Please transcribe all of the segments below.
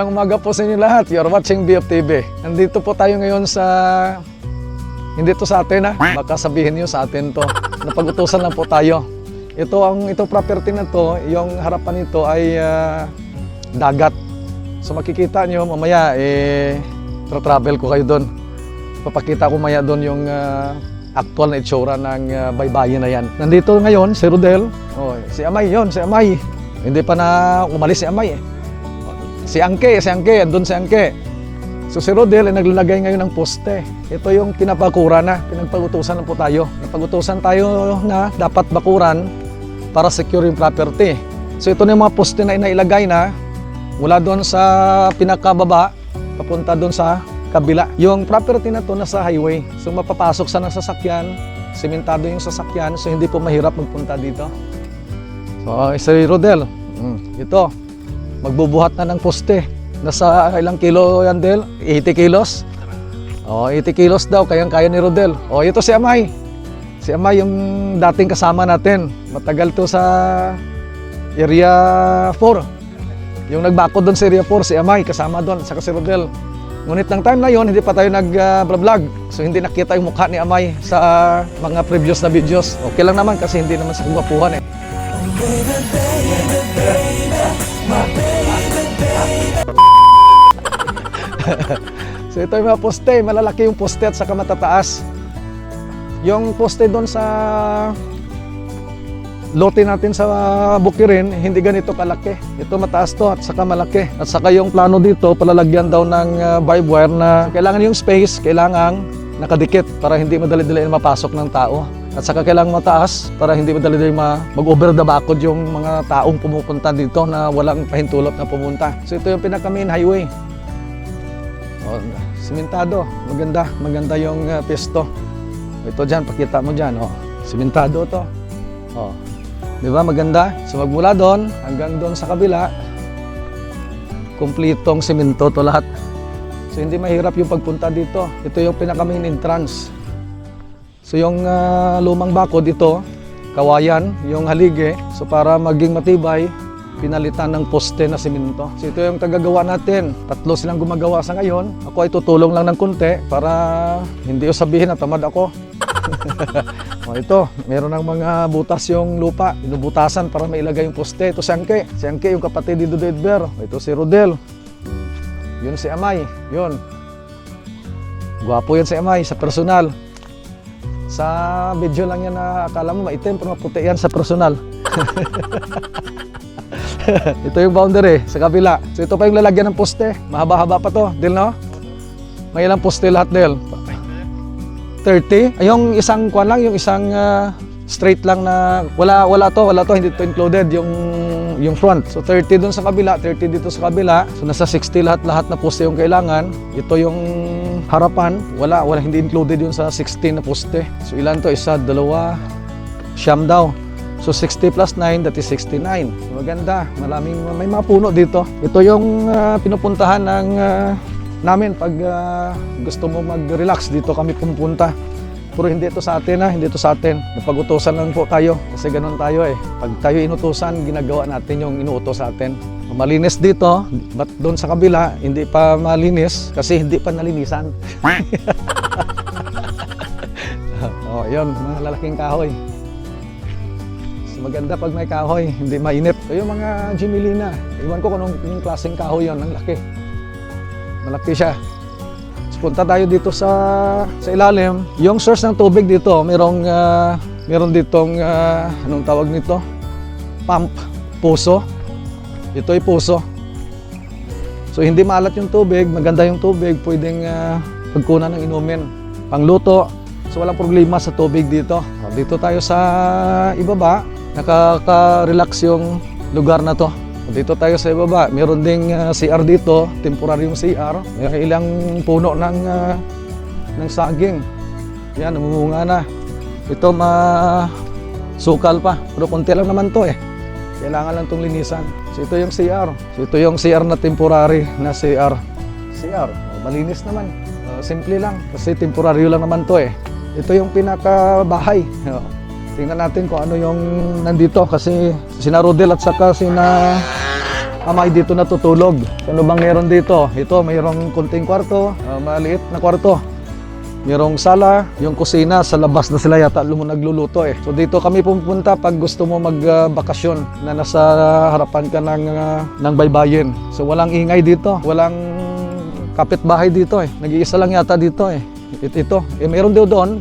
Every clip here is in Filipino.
Magandang umaga po sa inyo lahat. You're watching BFTV. Nandito po tayo ngayon sa... Hindi to sa atin ha. Baka sabihin niyo sa atin to. Napag-utusan lang po tayo. Ito ang ito property na to, yung harapan nito ay ah, dagat. So makikita niyo mamaya eh tra-travel ko kayo doon. Papakita ko maya doon yung ah, actual na itsura ng ah, baybayin na yan. Nandito ngayon si Rodel. Oh, si Amay yon, si Amay. Hindi pa na umalis si Amay eh. Si Angke, si Angke, andun si Angke. So si Rodel ay naglalagay ngayon ng poste. Ito yung pinapakura na, pinagpag-utusan na po tayo. Napag-utusan tayo na dapat bakuran para secure yung property. So ito na yung mga poste na inailagay na mula doon sa pinakababa papunta doon sa kabila. Yung property na to nasa highway. So mapapasok sa ng sasakyan, sementado yung sasakyan, so hindi po mahirap magpunta dito. So si Rodel, mm, ito, magbubuhat na ng poste. Nasa ilang kilo yan, Del? 80 kilos? Oh, 80 kilos daw, kayang-kaya ni Rodel. Oh, ito si Amay. Si Amay yung dating kasama natin. Matagal to sa Area 4. Yung nagbako doon sa Area 4, si Amay, kasama doon, saka si Rodel. Ngunit ng time na yon hindi pa tayo nag-vlog. So hindi nakita yung mukha ni Amay sa mga previous na videos. Okay lang naman kasi hindi naman sa kagwapuhan eh. So ito yung mga poste, malalaki yung poste at saka matataas. Yung poste doon sa lote natin sa Bukirin, hindi ganito kalaki. Ito mataas to at saka malaki. At saka yung plano dito, palalagyan daw ng uh, vibe wire na kailangan yung space, kailangan nakadikit para hindi madali-dali mapasok ng tao. At saka kailangan mataas para hindi madali-dali ma- mag-over the backod yung mga taong pumupunta dito na walang pahintulot na pumunta. So ito yung pinaka main highway. Oh, simentado. Maganda. Maganda yung uh, pesto. Ito dyan, pakita mo dyan. Oh. Simentado to. Oh. Di ba maganda? So magmula doon hanggang doon sa kabila, kumplitong simento to lahat. So hindi mahirap yung pagpunta dito. Ito yung pinaka main entrance. So yung ah, lumang bakod ito, kawayan, yung halige. So para maging matibay, pinalitan ng poste na simento. So ito yung tagagawa natin. Tatlo silang gumagawa sa ngayon. Ako ay tutulong lang ng konti para hindi ko sabihin na tamad ako. o ito, meron ng mga butas yung lupa. Inubutasan para mailagay yung poste. Ito si Angke. Si Angke yung kapatid ni Dudo Edber. Ito si Rodel. Yun si Amay. Yun. Gwapo yan si Amay sa personal. Sa video lang yan na akala mo maitim pero maputi yan sa personal. ito yung boundary sa kabila. So ito pa yung lalagyan ng poste. Mahaba-haba pa to. Del no? May ilang poste lahat Del? 30. Ay, yung isang kwan lang, yung isang ah, straight lang na wala wala to, wala to, hindi to included yung yung front. So 30 doon sa kabila, 30 dito sa kabila. So nasa 60 lahat-lahat na poste yung kailangan. Ito yung harapan, wala wala hindi included yun sa 60 na poste. So ilan to? Isa, dalawa, siyam daw. So 60 plus 9, that is 69. So, maganda, maraming may mga puno dito. Ito yung ah, pinupuntahan ng ah, namin pag ah, gusto mo mag-relax dito kami pumupunta. Pero hindi ito sa atin ha, hindi ito sa atin. Napag-utosan lang po tayo kasi ganun tayo eh. Pag tayo inutusan, ginagawa natin yung inuutos sa atin. Malinis dito, but doon sa kabila, hindi pa malinis kasi hindi pa nalinisan. oh, yun, mga lalaking kahoy. So, maganda pag may kahoy, hindi mainit. So, yung mga Jimelina, iwan ko kung anong klaseng kahoy yon, ang laki. Malaki siya. Punta tayo dito sa sa ilalim. Yung source ng tubig dito, merong ah, meron ditong ah, anong tawag nito? Pump, puso. Ito ay puso. So hindi maalat yung tubig, maganda yung tubig, pwedeng uh, pagkunan ng inumin. Pangluto, so walang problema sa tubig dito. Dito tayo sa ibaba, nakaka-relax yung lugar na to. Dito tayo sa ibaba, meron ding uh, CR dito, temporaryong CR. May ilang puno ng, uh, ng saging. Yan, namumunga na. Ito ma sukal pa, pero konti lang naman to eh. Kailangan lang itong linisan. So ito yung CR. So ito yung CR na temporary na CR. CR, malinis naman. Uh, simple lang kasi temporaryo lang naman to eh. Ito yung pinakabahay. Oh. Tingnan natin kung ano yung nandito kasi sina Rodel at saka sina Amay dito natutulog. Ano bang meron dito? Ito, mayroong kunting kwarto, ah, maliit na kwarto. Mayroong sala, yung kusina, sa labas na sila yata lumo nagluluto eh. So dito kami pupunta pag gusto mo magbakasyon na nasa harapan ka ng, ah, ng baybayin. So walang ingay dito, walang kapitbahay dito eh. Nag-iisa lang yata dito eh. Ito, ito. Eh, meron din doon,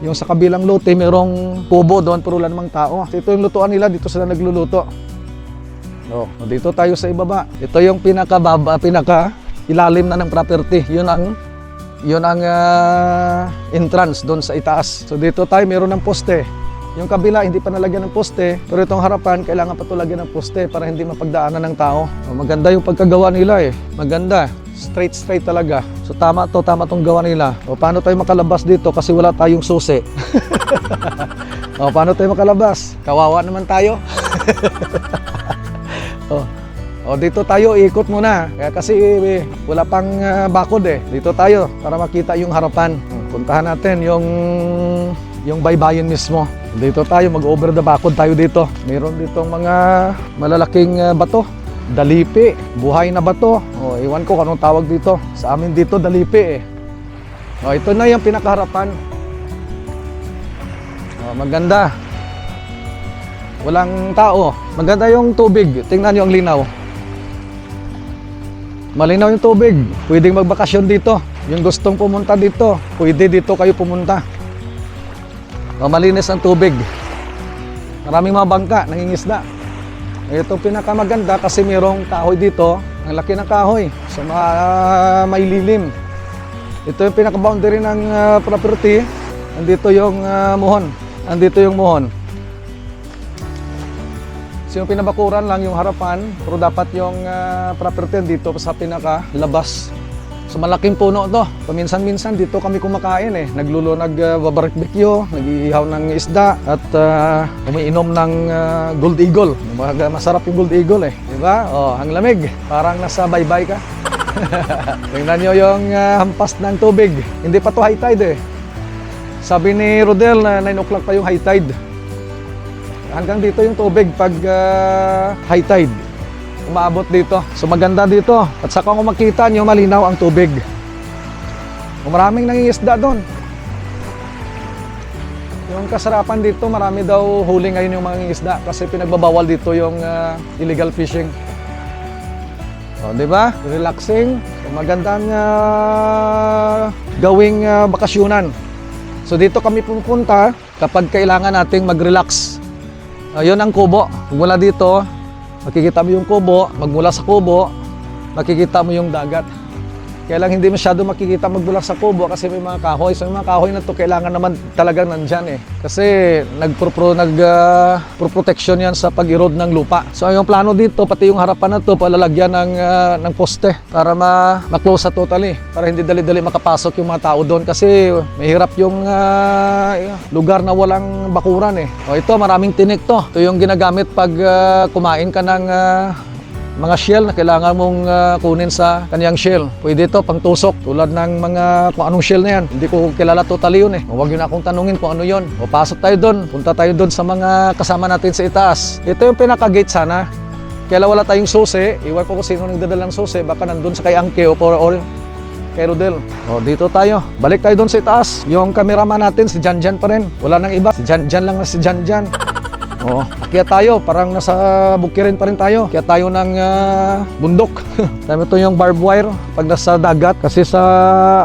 yung sa kabilang lote, merong kubo doon, pero wala namang tao. Ito yung lutuan nila, dito sila nagluluto. Oh, dito tayo sa ibaba. Ito yung pinakababa, pinaka ilalim na ng property. Yun ang yun ang ah, entrance doon sa itaas. So dito tayo meron ng poste. Yung kabila hindi pa nalagyan ng poste, pero itong harapan kailangan pa ito lagyan ng poste para hindi mapagdaanan ng tao. Oh, maganda yung pagkagawa nila eh. Maganda. Straight straight talaga. So tama to, tama tong gawa nila. O paano tayo makalabas dito kasi wala tayong susi. o paano tayo makalabas? Kawawa naman tayo. oh. O dito tayo, ikot muna. Kaya kasi eh, wala pang ah, bakod eh. Dito tayo para makita yung harapan. Puntahan natin yung yung baybayin mismo. Dito tayo, mag-over the bakod tayo dito. Meron ditong mga malalaking ah, bato. Dalipi, buhay na bato. O, iwan ko kung tawag dito. Sa amin dito, dalipi eh. O, ito na yung pinakaharapan. O, maganda. Walang tao. Maganda yung tubig. Tingnan nyo ang linaw. Malinaw yung tubig. Pwedeng magbakasyon dito. Yung gustong pumunta dito, pwede dito kayo pumunta. O, malinis ang tubig. Maraming mga bangka, nangingisda. Ito pinakamaganda kasi mayroong kahoy dito. Ang laki ng kahoy. So ma may lilim. Ito yung pinaka-boundary ng ah, property. Andito yung ah, muhon. Andito yung muhon. So yung pinabakuran lang yung harapan, pero dapat yung ah, property dito sa pinaka-labas. So malaking puno to. Paminsan-minsan dito kami kumakain eh. Naglulo, nag-barbecue, nag-iihaw ng isda at ah, umiinom ng ah, Gold Eagle. Mga- Masarap yung Gold Eagle eh. Di ba? Oh, ang lamig. Parang nasa baybay ka. Tingnan nyo yung ah, hampas ng tubig. Hindi pa to high tide eh. Sabi ni Rodel na 9 o'clock pa yung high tide. Hanggang dito yung tubig pag ah, high tide. Umaabot dito. So maganda dito. At saka kung makita nyo, malinaw ang tubig. Maraming nangingisda doon. Yung kasarapan dito, marami daw huli ngayon yung mga isda kasi pinagbabawal dito yung ah, illegal fishing. O, di ba? Relaxing. Magandang ah, gawing ah, bakasyonan. So dito kami pupunta kapag kailangan nating mag-relax. Ayun ang kubo. Mula dito, makikita mo yung kubo. Magmula sa kubo, makikita mo yung dagat. Kaya lang hindi masyado makikita magmula sa kubo kasi may mga kahoy. So yung mga kahoy na to kailangan naman talagang nandyan eh. Kasi nagpro nag protection yan sa pag-erode ng lupa. So yung plano dito, pati yung harapan na to, palalagyan ng, ah, ng poste para ma- ma-close sa totally. Para hindi dali-dali makapasok yung mga tao doon kasi mahirap yung ah, lugar na walang bakuran eh. O ito, maraming tinik to. Ito yung ginagamit pag ah, kumain ka ng ah, mga shell na kailangan mong ah, kunin sa kanyang shell. Pwede ito pang tusok tulad ng mga kung anong shell na yan. Hindi ko kilala totally yun eh. Huwag yun akong tanungin kung ano yun. O pasok tayo doon. Punta tayo doon sa mga kasama natin sa itaas. Ito yung pinaka-gate sana. Kaya wala tayong susi. Iwan ko kung sino nagdadala ng susi. Baka nandun sa kay Angke o, or, or kay Rodel. O, dito tayo. Balik tayo doon sa itaas. Yung cameraman natin, si Janjan pa rin. Wala nang iba. Si Janjan lang na si Janjan. Oo. Kaya tayo, parang nasa bukirin pa rin tayo. Kaya tayo ng ah, bundok. Tama ito yung barbed wire pag nasa dagat. Kasi sa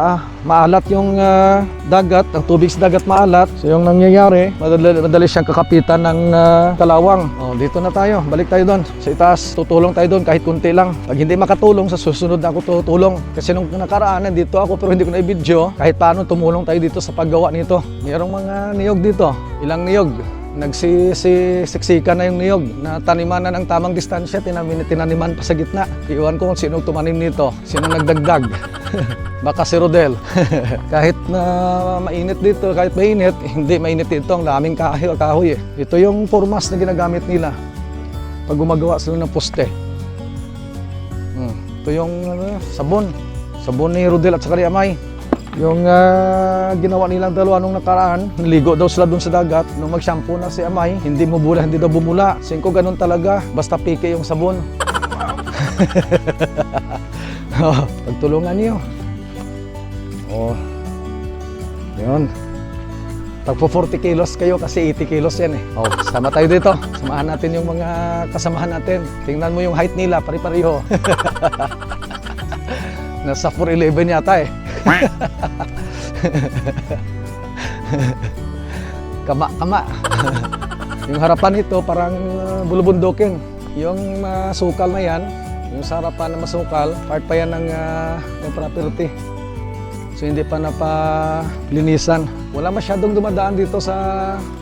ah, maalat yung ah, dagat, ang tubig sa dagat maalat. So yung nangyayari, madali, madali siyang kakapitan ng ah, kalawang. Oh, dito na tayo. Balik tayo doon sa itaas. Tutulong tayo doon kahit kunti lang. Pag hindi makatulong, sa susunod na ako tutulong. Kasi nung nakaraan, nandito ako pero hindi ko na i-video. Kahit paano tumulong tayo dito sa paggawa nito. Mayroong mga niyog dito. Ilang niyog? Nagsisiksikan na yung niyog na taniman na ng tamang distansya, tinamin, tinaniman pa sa gitna. Iwan ko kung sino tumanim nito, sino nagdagdag. Baka si Rodel. kahit na mainit dito, kahit mainit, hindi mainit dito, ang daming kahoy, kahoy eh. Ito yung formas na ginagamit nila pag gumagawa sila ng poste. Hmm. Ito yung ano, sabon. Sabon ni Rodel at saka ni Amay. Yung ah, ginawa nilang dalawa nung nakaraan, naligo daw sila doon sa dagat. Nung mag-shampoo na si Amay, hindi mubula, hindi daw bumula. Singko ganun talaga, basta pike yung sabon. Oh, Pagtulungan niyo. Oh. Yun. Tagpo 40 kilos kayo kasi 80 kilos yan eh. Oh, sama tayo dito. Samahan natin yung mga kasamahan natin. Tingnan mo yung height nila, pari-pariho. Nasa 4'11 yata eh. kama, kama. yung harapan nito parang uh, bulubundukin. Yung masukal na yan, yung sa harapan na masukal, part pa yan ng, uh, ng property. So hindi pa napalinisan. Wala masyadong dumadaan dito sa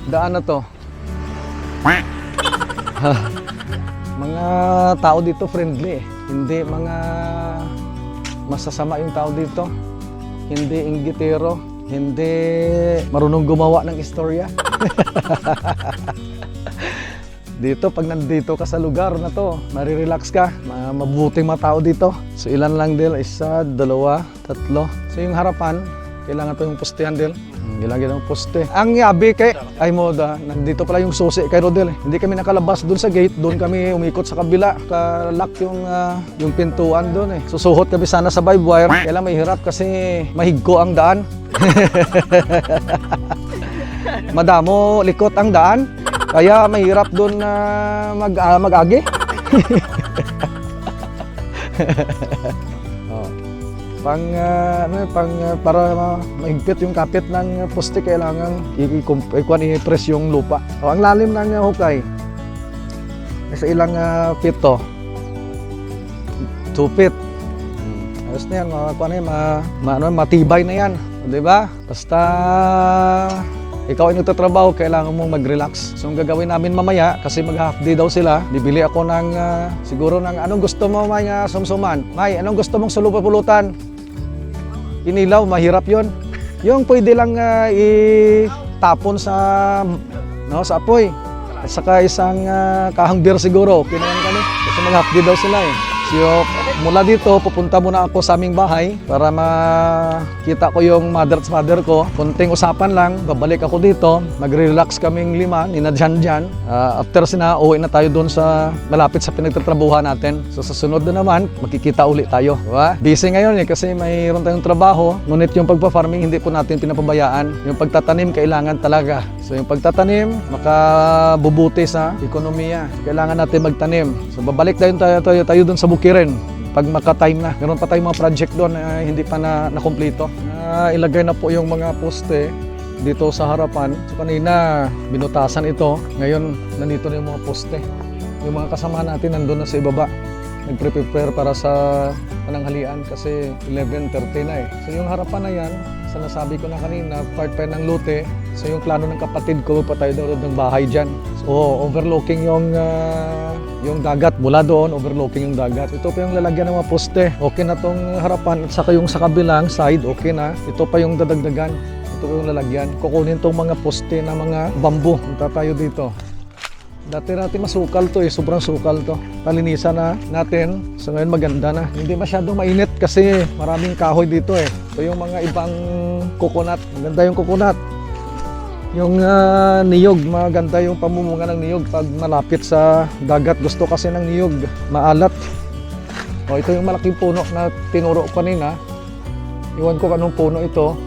daan na to. Mga tao dito friendly eh. Hindi mga masasama yung tao dito. Hindi inggitero. Hindi marunong gumawa ng istorya. dito, pag nandito ka sa lugar na to, marirelax ka. Ma- Mabuting mga tao dito. So ilan lang din? Isa, dalawa, tatlo. So yung harapan, kailangan to yung postehan din. Gilagyan ng poste. Ang yabi kay, ay mo da, nandito pala yung susi kay Rodel. eh. Hindi kami nakalabas doon sa gate, doon kami umikot sa kabila. Ka-lock yung, ah, yung pintuan doon eh. Susuhot kami sana sa vibe wire. Kailan may hirap kasi mahigko ang daan. Madamo likot ang daan. Kaya mahirap doon na mag, ah, mag-agi. Pang, ano, pang, ah, para mahigpit yung kapit ng poste, kailangan i-kuan i-press yung lupa. Oh, ang lalim ng ah, hukay. Sa ilang uh, feet to? 2 feet. Ayos na yan, mga yan, ma, ma, ano, matibay na yan. Di ba? Basta ikaw ay nagtatrabaho, kailangan mong mag-relax. So, ang gagawin namin mamaya, kasi mag-half day daw sila, bibili ako ng, ah, siguro ng, anong gusto mo, may uh, sumsuman? May, anong gusto mong sulupapulutan? Inilaw, mahirap yon. Yung pwede lang ah, itapon sa, no, sa apoy. At saka isang uh, kahang beer siguro, yan kami. Kasi mag-half day daw sila eh. So, mula dito, pupunta muna ako sa aming bahay para makita ko yung mother at father ko. Kunting usapan lang, babalik ako dito. Magre-relax kaming lima, ni na dyan dyan. Ah, after sina, uwi na tayo doon sa malapit sa pinagtatrabuhan natin. So sa sunod na naman, makikita uli tayo. Diba? Busy ngayon eh kasi mayroon tayong trabaho. Ngunit yung pagpa-farming, hindi po natin pinapabayaan. Yung pagtatanim, kailangan talaga. So yung pagtatanim, makabubuti sa ekonomiya. Kailangan natin magtanim. So babalik tayo tayo, tayo, tayo doon sa Bukirin pag maka-time na. Meron pa tayong mga project doon na hindi pa na nakumpleto. Na ilagay na po yung mga poste dito sa harapan. So kanina binutasan ito. Ngayon nandito na yung mga poste. Yung mga kasama natin nandun na sa ibaba. Nagpre-prepare para sa pananghalian kasi 11.30 na eh. So yung harapan na yan, sa nasabi ko na kanina, part pa ng lote. So yung plano ng kapatid ko, pa tayo doon ng bahay dyan. So overlooking yung ah, yung dagat mula doon, overlooking yung dagat. Ito pa yung lalagyan ng mga poste. Okay na tong harapan at saka yung sa kabilang side, okay na. Ito pa yung dadagdagan. Ito pa yung lalagyan. Kukunin tong mga poste na mga bamboo. Punta tayo dito. Dati natin masukal to eh, sobrang sukal to. Palinisan na natin, so ngayon maganda na. Hindi masyadong mainit kasi maraming kahoy dito eh. So yung mga ibang coconut, maganda yung coconut. Yung ah, niyog, maganda yung pamumunga ng niyog pag malapit sa dagat. Gusto kasi ng niyog, maalat. O ito yung malaking puno na tinuro ko kanina. Iwan ko kanong puno ito.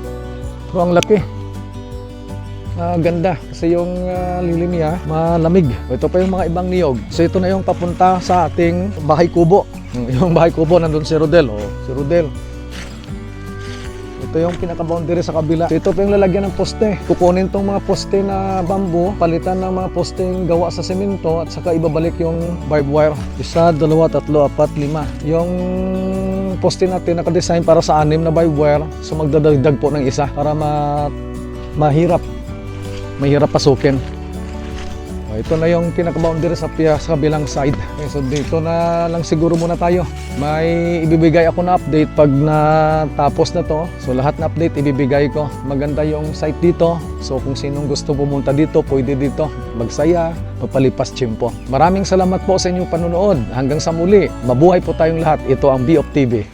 Pero ang laki. Ah, ganda kasi yung ah, lilim niya malamig. Ito pa yung mga ibang niyog. So ito na yung papunta sa ating bahay kubo. Yung bahay kubo nandun si Rodel. Oh, si Rodel. Ito yung pinaka-boundary sa kabila. So ito pa yung lalagyan ng poste. Kukunin tong mga poste na bamboo, palitan ng mga poste gawa sa semento at saka ibabalik yung barbed wire. Isa, dalawa, tatlo, apat, lima. Yung poste natin nakadesign para sa anim na barbed wire. So magdadagdag po ng isa para ma mahirap mahirap pasukin. O, ito na yung pinaka-boundary sa, sa kabilang side. Okay, so dito na lang siguro muna tayo. May ibibigay ako na update pag natapos na to. So lahat na update ibibigay ko. Maganda yung site dito. So kung sinong gusto pumunta dito, pwede dito. Magsaya, mapalipas tiyempo. Maraming salamat po sa inyong panonood. Hanggang sa muli, mabuhay po tayong lahat. Ito ang B of TV.